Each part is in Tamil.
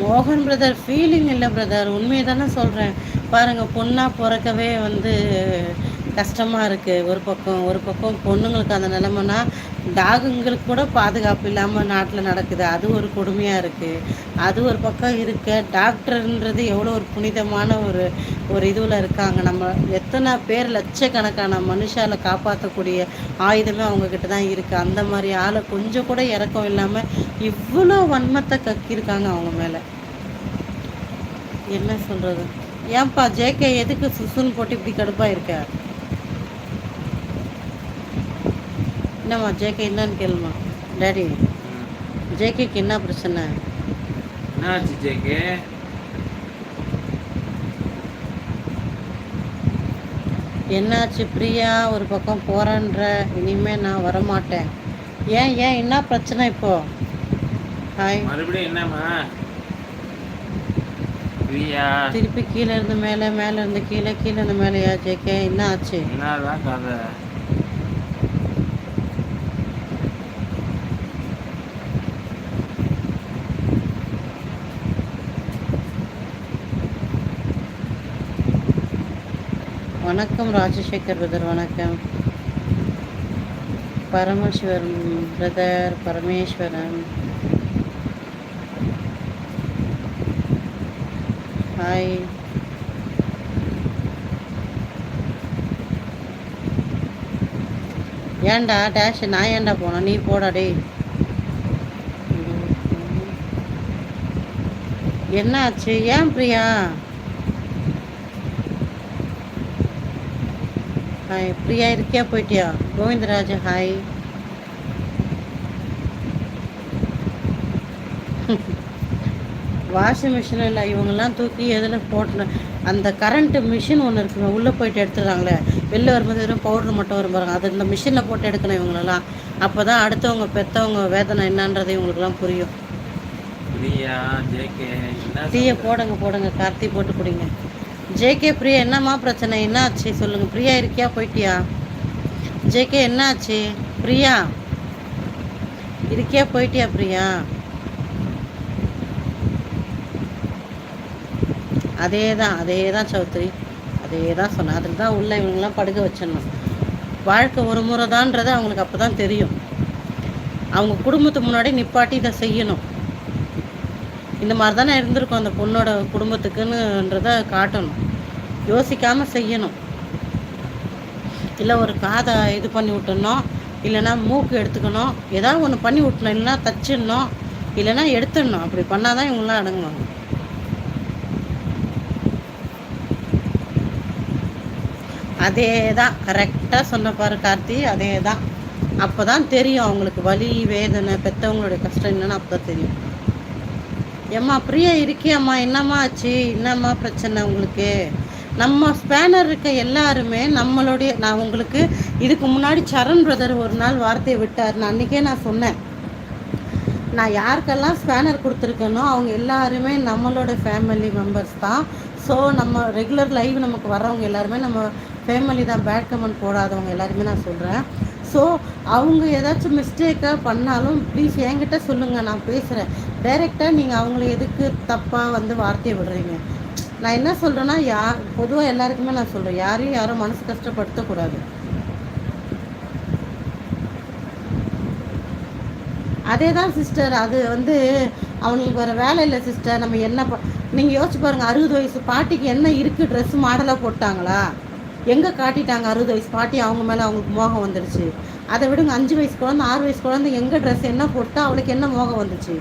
மோகன் பிரதர் ஃபீலிங் இல்லை பிரதர் உண்மையை தானே சொல்கிறேன் பாருங்கள் பொண்ணாக பிறக்கவே வந்து கஷ்டமாக இருக்குது ஒரு பக்கம் ஒரு பக்கம் பொண்ணுங்களுக்கு அந்த நிலமைனா டாகுங்களுக்கு கூட பாதுகாப்பு இல்லாமல் நாட்டில் நடக்குது. அது ஒரு கொடுமையாக இருக்குது அது ஒரு பக்கம் இருக்க டாக்டர்ன்றது எவ்வளோ ஒரு புனிதமான ஒரு ஒரு இதுவில் இருக்காங்க. நம்ம எத்தனை பேர் லட்சக்கணக்கான மனுஷால காப்பாற்றக்கூடிய ஆயுதமே அவங்கக்கிட்ட தான் இருக்குது அந்த மாதிரி ஆளை கொஞ்சம் கூட இறக்கம் இல்லாமல் இவ்வளோ வன்மத்தை கக்கியிருக்காங்க அவங்க மேலே. என்ன சொல்கிறது ஏன்பா ஜேகே எதுக்கு சுசுன்னு போட்டு இப்படி கடுப்பாக இருக்க என்னம்மா ஜேகே என்னன்னு கேளுமா டேடி ஜேகேக்கு என்ன பிரச்சனை? என்னாச்சு ஜேகே என்னாச்சு பிரியா? ஒரு பக்கம் போகிறேன்ற இனிமே நான் வரமாட்டேன். ஏன் ஏன் என்ன பிரச்சனை இப்போ? ஹாய் மறுபடியும் என்னம்மா? பிரியா? திருப்பி கீழே இருந்து மேலே மேலே இருந்து கீழே கீழே இருந்து மேலேயா ஜேகே என்ன ஆச்சு? என்னதான் கதை? வணக்கம் ராஜசேகர் பிரதர் வணக்கம். பரமசிவரன் பிரதர் பரமேஸ்வரன். ஹாய் ஏன்டா டேஷ் நான் ஏன்டா போனேன்? நீ போடா டேய். என்னாச்சு ஏன் பிரியா? ஹாய் பிரியா இருக்கியா போயிட்டியா கோவிந்தராஜ் ஹாய் வாஷிங் மிஷின் இல்லை இவங்கெல்லாம் தூக்கி எதில் போட்டு அந்த கரண்ட்டு மிஷின் ஒன்று இருக்குங்க உள்ளே போயிட்டு எடுத்துடுறாங்களே. வெளில வரும்போது வெறும் பவுடர் மட்டும் வரும் பாருங்க. அது இந்த மிஷினில் போட்டு எடுக்கணும் இவங்களெல்லாம். அப்போ தான் அடுத்தவங்க பெற்றவங்க வேதனை என்னன்றது இவங்களுக்குலாம் புரியும். டீயை போடுங்க போடுங்க. கார்த்தி போட்டு குடிங்க. ஜேகே பிரியா என்னம்மா பிரச்சனை? என்ன ஆச்சு சொல்லுங்கள் பிரியா இருக்கியா? போயிட்டியா? ஜேகே என்ன ஆச்சு பிரியா? இருக்கியா? போயிட்டியா பிரியா? அதே தான் அதே தான் சௌத்ரி. அதே தான் சொன்னேன் அதுக்கு தான் உள்ள இவங்கெல்லாம் படுக்க வச்சிடணும். வாழ்க்கை ஒரு முறை தான்றது அவங்களுக்கு அப்போ தான் தெரியும். அவங்க குடும்பத்துக்கு முன்னாடி நிப்பாட்டி இதை செய்யணும். இந்த மாதிரி தானே இருந்திருக்கும் அந்த பொண்ணோட குடும்பத்துக்குன்னுன்றத காட்டணும். யோசிக்காமல் செய்யணும். இல்லை ஒரு காதை இது பண்ணி விட்டுணும் இல்லைன்னா மூக்கு எடுத்துக்கணும். ஏதாவது ஒன்று பண்ணி விட்டணும். இல்லைன்னா தச்சிடணும். இல்லைன்னா எடுத்துடணும். அப்படி பண்ணால் தான் இவங்களாம் அடங்குவாங்க. அதே தான் கரெக்டாக சொன்ன பாரு கார்த்தி. அதே தான் அப்போ தான் தெரியும் அவங்களுக்கு வலி வேதனை பெற்றவங்களுடைய கஷ்டம் என்னென்னு அப்போ தான் தெரியும். ஏம்மா பிரியா இருக்கியம்மா. என்னம்மா ஆச்சு? என்னம்மா பிரச்சனை உங்களுக்கு? நம்ம ஸ்பேனர் இருக்க எல்லாருமே நம்மளுடைய நான் உங்களுக்கு இதுக்கு முன்னாடி சரண் பிரதர் ஒரு நாள் வார்த்தையை விட்டார். நான் அன்றைக்கே நான் சொன்னேன். நான் யாருக்கெல்லாம் ஸ்பேனர் கொடுத்துருக்கேனோ அவங்க எல்லாருமே நம்மளோட ஃபேமிலி மெம்பர்ஸ் தான். ஸோ நம்ம ரெகுலர் லைவ் நமக்கு வர்றவங்க எல்லாருமே நம்ம ஃபேமிலி தான். பேட் கமெண்ட் போடாதவங்க எல்லாருமே நான் சொல்கிறேன் ஸோ அவங்க ஏதாச்சும் மிஸ்டேக்காக பண்ணாலும் ப்ளீஸ் என்கிட்ட சொல்லுங்கள் நான் பேசுகிறேன் டைரெக்டாக நீங்கள் அவங்கள எதுக்கு தப்பாக வந்து வார்த்தையை விடுறீங்க? நான் என்ன சொல்கிறேன்னா யா பொதுவாக எல்லாருக்குமே நான் சொல்கிறேன் யாரையும் யாரும் மனசு கஷ்டப்படுத்தக்கூடாது அதே தான் சிஸ்டர் அது வந்து அவங்களுக்கு வேறு வேலை இல்லை சிஸ்டர் நம்ம என்ன ப நீங்கள் யோசிச்சு பாருங்கள் அறுபது வயசு பாட்டிக்கு என்ன இருக்குது ட்ரெஸ் மாடலாக போட்டாங்களா? எங்கே காட்டிட்டாங்க அறுபது வயசு பாட்டி? அவங்க மேலே அவங்களுக்கு மோகம் வந்துடுச்சு அதை விடுங்க அஞ்சு வயசு குழந்தை ஆறு வயசு குழந்தை எங்கே ட்ரெஸ் என்ன போட்டா அவளுக்கு என்ன மோகம் வந்துச்சு?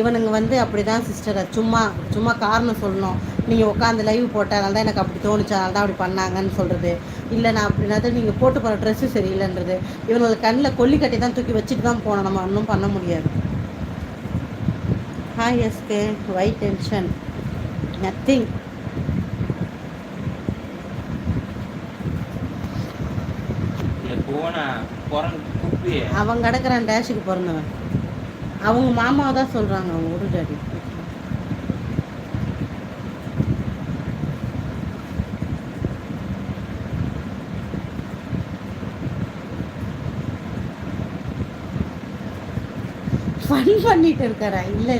இவனுங்க வந்து அப்படி தான் சிஸ்டர் சும்மா சும்மா காரணம் சொல்லணும். நீங்கள் உட்காந்து லைவ் போட்டதுனால தான் எனக்கு அப்படி தோணுச்சு அதனால தான் அப்படி பண்ணாங்கன்னு சொல்கிறது இல்லை நான் அப்படின்னா நீங்கள் போட்டு போகிற ட்ரெஸ்ஸு சரியில்லைன்றது. இவங்களை கண்ணில் கொல்லி கட்டி தான் தூக்கி வச்சுட்டு தான் போனோம். நம்ம ஒன்றும் பண்ண முடியாது. Hi SK why tension nothing அவன் கிடக்குறான் டேஷுக்கு பிறந்தவன். அவங்க மாமாவை தான் சொல்கிறாங்க அவங்க ஒரு டாடி ஃபன் பண்ணிட்டு இருக்காரா? இல்லை